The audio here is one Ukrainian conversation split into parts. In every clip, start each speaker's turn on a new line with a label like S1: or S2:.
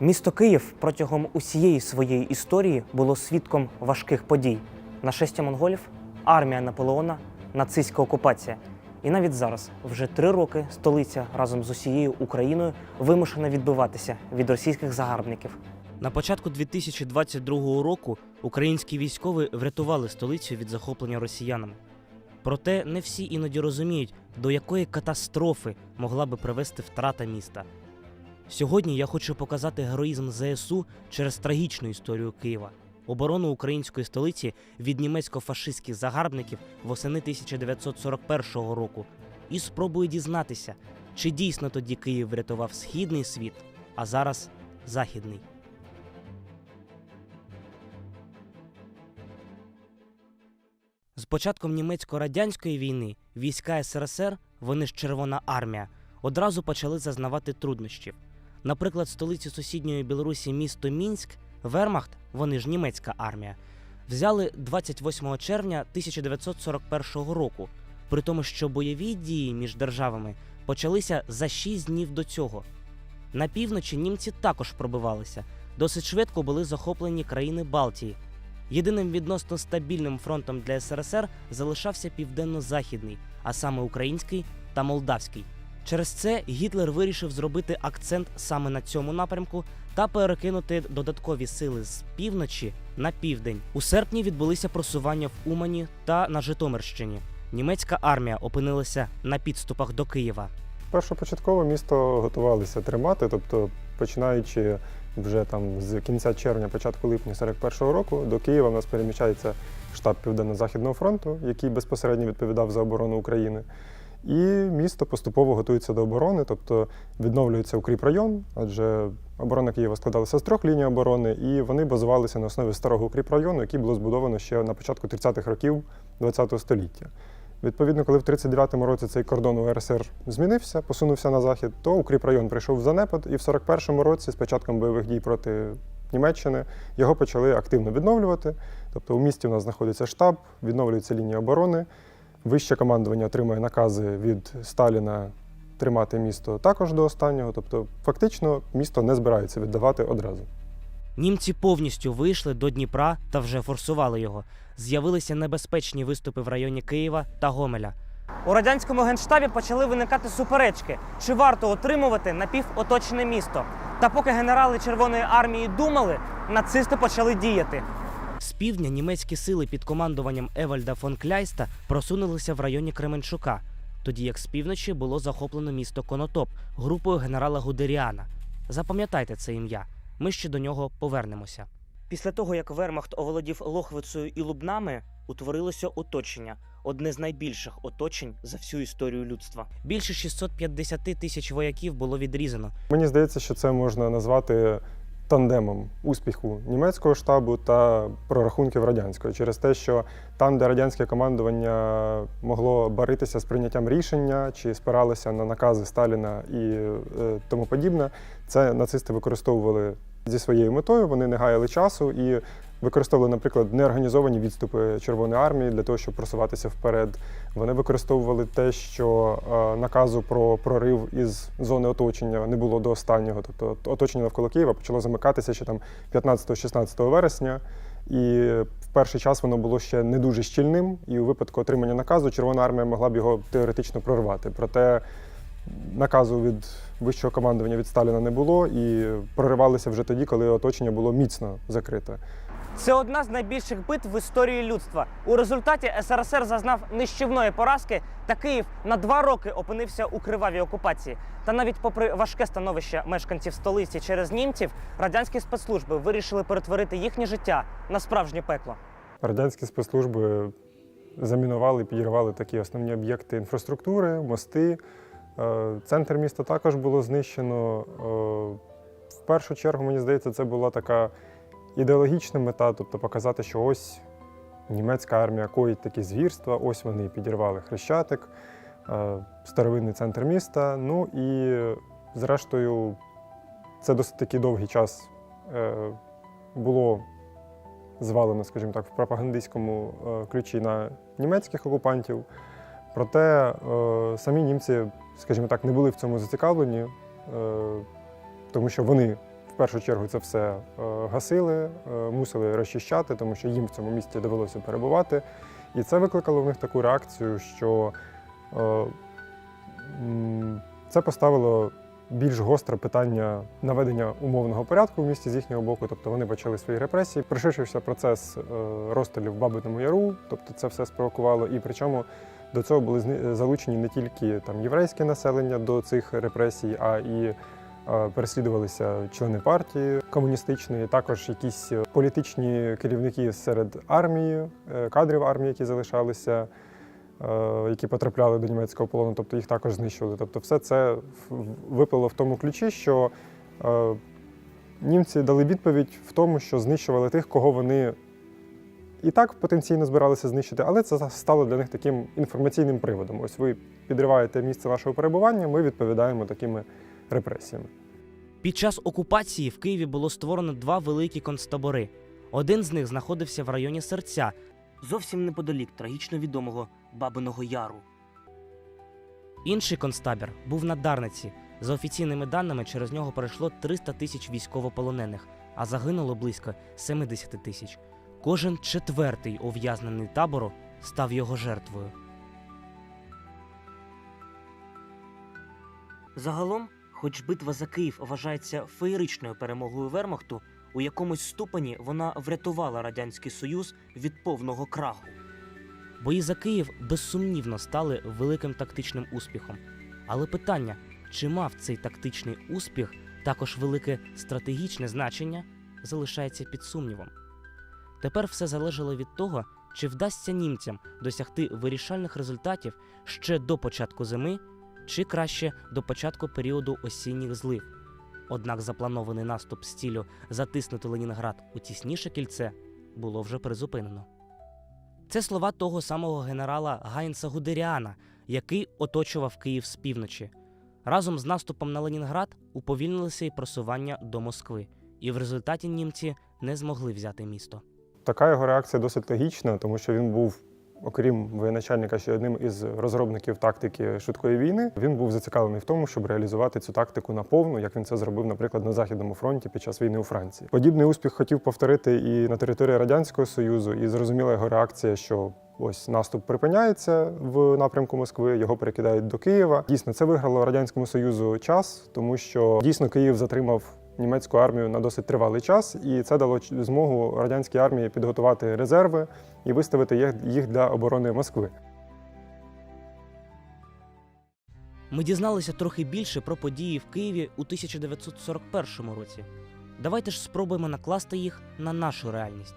S1: Місто Київ протягом усієї своєї історії було свідком важких подій: нашестя монголів, армія Наполеона, нацистська окупація. І навіть зараз, вже три роки, столиця разом з усією Україною вимушена відбиватися від російських загарбників. На початку 2022 року українські військові врятували столицю від захоплення росіянами. Проте не всі іноді розуміють, до якої катастрофи могла би привести втрата міста. Сьогодні я хочу показати героїзм ЗСУ через трагічну історію Києва, оборону української столиці від німецько-фашистських загарбників восени 1941 року і спробую дізнатися, чи дійсно тоді Київ врятував східний світ, а зараз західний. З початком німецько-радянської війни війська СРСР, вони ж Червона армія, одразу почали зазнавати труднощів. Наприклад, столицю сусідньої Білорусі місто Мінськ, Вермахт, вони ж німецька армія, взяли 28 червня 1941 року, при тому, що бойові дії між державами почалися за 6 днів до цього. На півночі німці також пробивалися. Досить швидко були захоплені країни Балтії. Єдиним відносно стабільним фронтом для СРСР залишався південно-західний, а саме український та молдавський. Через це Гітлер вирішив зробити акцент саме на цьому напрямку та перекинути додаткові сили з півночі на південь. У серпні відбулися просування в Умані та на Житомирщині. Німецька армія опинилася на підступах до Києва.
S2: Першопочатково місто готувалися тримати, тобто починаючи вже там з кінця червня, початку липня 41-го року, до Києва в нас переміщається штаб Південно-Західного фронту, який безпосередньо відповідав за оборону України. І місто поступово готується до оборони, тобто відновлюється укріпрайон, адже оборона Києва складалася з трьох ліній оборони, і вони базувалися на основі старого укріпрайону, який було збудовано ще на початку 30-х років ХХ століття. Відповідно, коли в 39-му році цей кордон УРСР змінився, посунувся на захід, то укріпрайон прийшов в занепад, і в 41-му році, з початком бойових дій проти Німеччини, його почали активно відновлювати. Тобто у місті у нас знаходиться штаб, відновлюється лінія оборони. Вище командування отримує накази від Сталіна тримати місто також до останнього. Тобто, фактично, місто не збирається віддавати одразу.
S1: Німці повністю вийшли до Дніпра та вже форсували його. З'явилися небезпечні виступи в районі Києва та Гомеля. У радянському генштабі почали виникати суперечки, чи варто отримувати напівоточене місто. Та поки генерали Червоної армії думали, нацисти почали діяти. З півдня німецькі сили під командуванням Евальда фон Кляйста просунулися в районі Кременчука, тоді як з півночі було захоплено місто Конотоп групою генерала Гудеріана. Запам'ятайте це ім'я. Ми ще до нього повернемося. Після того, як Вермахт оволодів Лохвицею і Лубнами, утворилося оточення, одне з найбільших оточень за всю історію людства. Більше 650 тисяч вояків було відрізано.
S2: Мені здається, що це можна назвати тандемом успіху німецького штабу та прорахунків радянського через те, що там, де радянське командування могло баритися з прийняттям рішення чи спиралося на накази Сталіна і е, тому подібне, це нацисти використовували зі своєю метою. Вони не гаяли часу і використовували, наприклад, неорганізовані відступи Червоної армії для того, щоб просуватися вперед. Вони використовували те, що е, наказу про прорив із зони оточення не було до останнього. Тобто оточення навколо Києва почало замикатися ще там 15-16 вересня. І в перший час воно було ще не дуже щільним, і у випадку отримання наказу Червона армія могла б його теоретично прорвати. Проте наказу від вищого командування від Сталіна не було, і проривалися вже тоді, коли оточення було міцно закрите.
S1: Це одна з найбільших битв в історії людства. У результаті СРСР зазнав нищівної поразки, та Київ на два роки опинився у кривавій окупації. Та навіть попри важке становище мешканців столиці через німців, радянські спецслужби вирішили перетворити їхнє життя на справжнє пекло.
S2: Радянські спецслужби замінували, підірвали такі основні об'єкти інфраструктури, мости. Е, Центр міста також було знищено. Е, В першу чергу, мені здається, це була така ідеологічна мета, тобто показати, що ось німецька армія коїть такі звірства, ось вони підірвали Хрещатик, е, старовинний центр міста. Ну і зрештою, це досить таки довгий час е, було звалено, скажімо так, в пропагандистському е, ключі на німецьких окупантів. Проте самі німці, скажімо так, не були в цьому зацікавлені, тому що вони першу чергу це все е, гасили, е, мусили розчищати, тому що їм в цьому місті довелося перебувати. І це викликало в них таку реакцію, що е, це поставило більш гостре питання наведення умовного порядку в місті з їхнього боку. Тобто вони почали свої репресії. Приширшився процес розстрілів в Бабиному Яру, тобто це все спровокувало. І причому до цього були залучені не тільки там єврейське населення до цих репресій, а і переслідувалися члени партії комуністичної, також якісь е, політичні керівники серед армії, е, кадрів армії, які залишалися, е, які потрапляли до німецького полону, тобто їх також знищували. Тобто, все це в- виплило в тому ключі, що е, німці дали відповідь в тому, що знищували тих, кого вони і так потенційно збиралися знищити, але це стало для них таким інформаційним приводом. Ось ви підриваєте місце вашого перебування, ми відповідаємо такими репресіями.
S1: Під час окупації в Києві було створено два великі концтабори. Один з них знаходився в районі серця, зовсім неподалік трагічно відомого Бабиного Яру. Інший концтабір був на Дарниці. За офіційними даними, через нього перейшло 300 тисяч військовополонених, а загинуло близько 70 тисяч. Кожен четвертий ув'язнений табору став його жертвою. Загалом, хоч битва за Київ вважається феєричною перемогою Вермахту, у якомусь ступені вона врятувала Радянський Союз від повного краху. Бої за Київ безсумнівно стали великим тактичним успіхом. Але питання, чи мав цей тактичний успіх також велике стратегічне значення, залишається під сумнівом. Тепер все залежало від того, чи вдасться німцям досягти вирішальних результатів ще до початку зими, чи краще до початку періоду осінніх злив. Однак запланований наступ з ціллю затиснути Ленінград у тісніше кільце було вже призупинено. Це слова того самого генерала Гайнца Гудеріана, який оточував Київ з півночі. Разом з наступом на Ленінград уповільнилося і просування до Москви, і в результаті німці не змогли взяти місто.
S2: Така його реакція досить логічна, тому що він був, окрім воєначальника, ще одним із розробників тактики швидкої війни. Він був зацікавлений в тому, щоб реалізувати цю тактику наповну, як він це зробив, наприклад, на Західному фронті під час війни у Франції. Подібний успіх хотів повторити і на території Радянського Союзу, і зрозуміла його реакція, що. Ось наступ припиняється в напрямку Москви, його перекидають до Києва. Дійсно, це виграло Радянському Союзу час, тому що дійсно Київ затримав німецьку армію на досить тривалий час, і це дало змогу радянській армії підготувати резерви і виставити їх для оборони Москви.
S1: Ми дізналися трохи більше про події в Києві у 1941 році. Давайте ж спробуємо накласти їх на нашу реальність.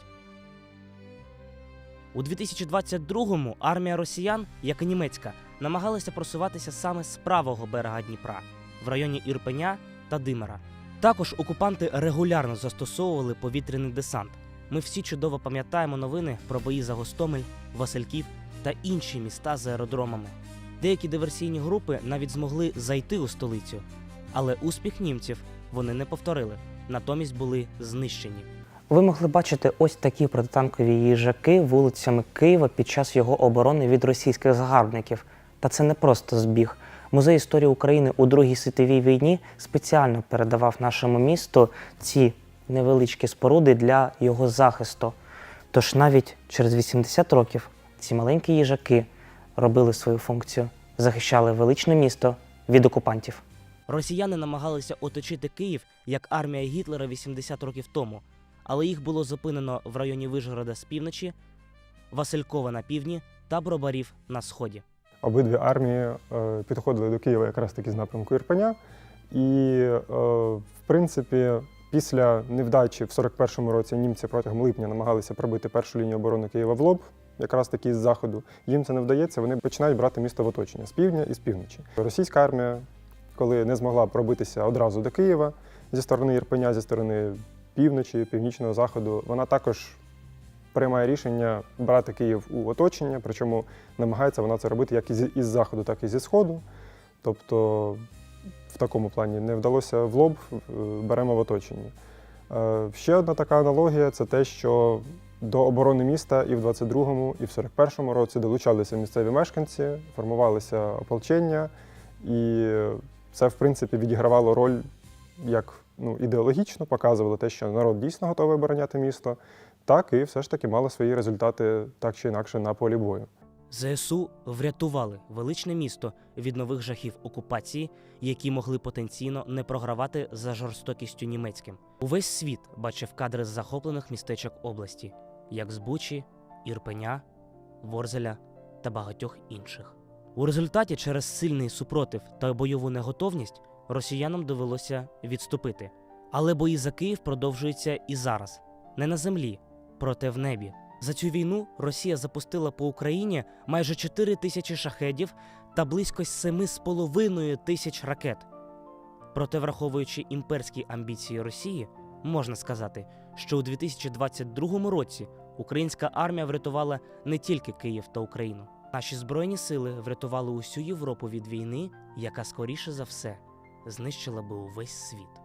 S1: У 2022-му армія росіян, як і німецька, намагалася просуватися саме з правого берега Дніпра в районі Ірпеня та Димера. Також окупанти регулярно застосовували повітряний десант. Ми всі чудово пам'ятаємо новини про бої за Гостомель, Васильків та інші міста з аеродромами. Деякі диверсійні групи навіть змогли зайти у столицю, але успіх німців вони не повторили, натомість були знищені.
S3: Ви могли бачити ось такі протитанкові їжаки вулицями Києва під час його оборони від російських загарбників. Та це не просто збіг. Музей історії України у Другій світовій війні спеціально передавав нашому місту ці невеличкі споруди для його захисту. Тож навіть через 80 років ці маленькі їжаки робили свою функцію, захищали величне місто від окупантів.
S1: Росіяни намагалися оточити Київ як армія Гітлера 80 років тому, але їх було зупинено в районі Вишгорода з півночі, Василькова на півдні та Бробарів на сході.
S2: Обидві армії е, підходили до Києва якраз таки з напрямку Ірпеня. І, е, в принципі, після невдачі в 41-му році німці протягом липня намагалися пробити першу лінію оборони Києва в лоб, якраз таки з заходу. Їм це не вдається, вони починають брати місто в оточення з півдня і з півночі. Російська армія, коли не змогла пробитися одразу до Києва зі сторони Ірпеня, зі сторони півночі, північного заходу, вона також приймає рішення брати Київ у оточення, причому намагається вона це робити як із, із заходу, так і зі сходу. Тобто в такому плані не вдалося в лоб, е, беремо в оточення. Е, Ще одна така аналогія це те, що до оборони міста і в 22-му, і в 41-му році долучалися місцеві мешканці, формувалися ополчення, і це, в принципі, відігравало роль як ну, ідеологічно, показували те, що народ дійсно готовий обороняти місто, так і все ж таки мали свої результати так чи інакше на полі бою.
S1: ЗСУ врятували величне місто від нових жахів окупації, які могли потенційно не програвати за жорстокістю німецьким. Увесь світ бачив кадри з захоплених містечок області, як з Бучі, Ірпеня, Ворзеля та багатьох інших. У результаті, через сильний супротив та бойову неготовність, росіянам довелося відступити. Але бої за Київ продовжуються і зараз, не на землі, проте в небі. За цю війну Росія запустила по Україні майже 4 тисячі шахедів та близько 7,5 тисяч ракет. Проте, враховуючи імперські амбіції Росії, можна сказати, що у 2022 році українська армія врятувала не тільки Київ та Україну. Наші збройні сили врятували усю Європу від війни, яка скоріше за все знищила би увесь світ.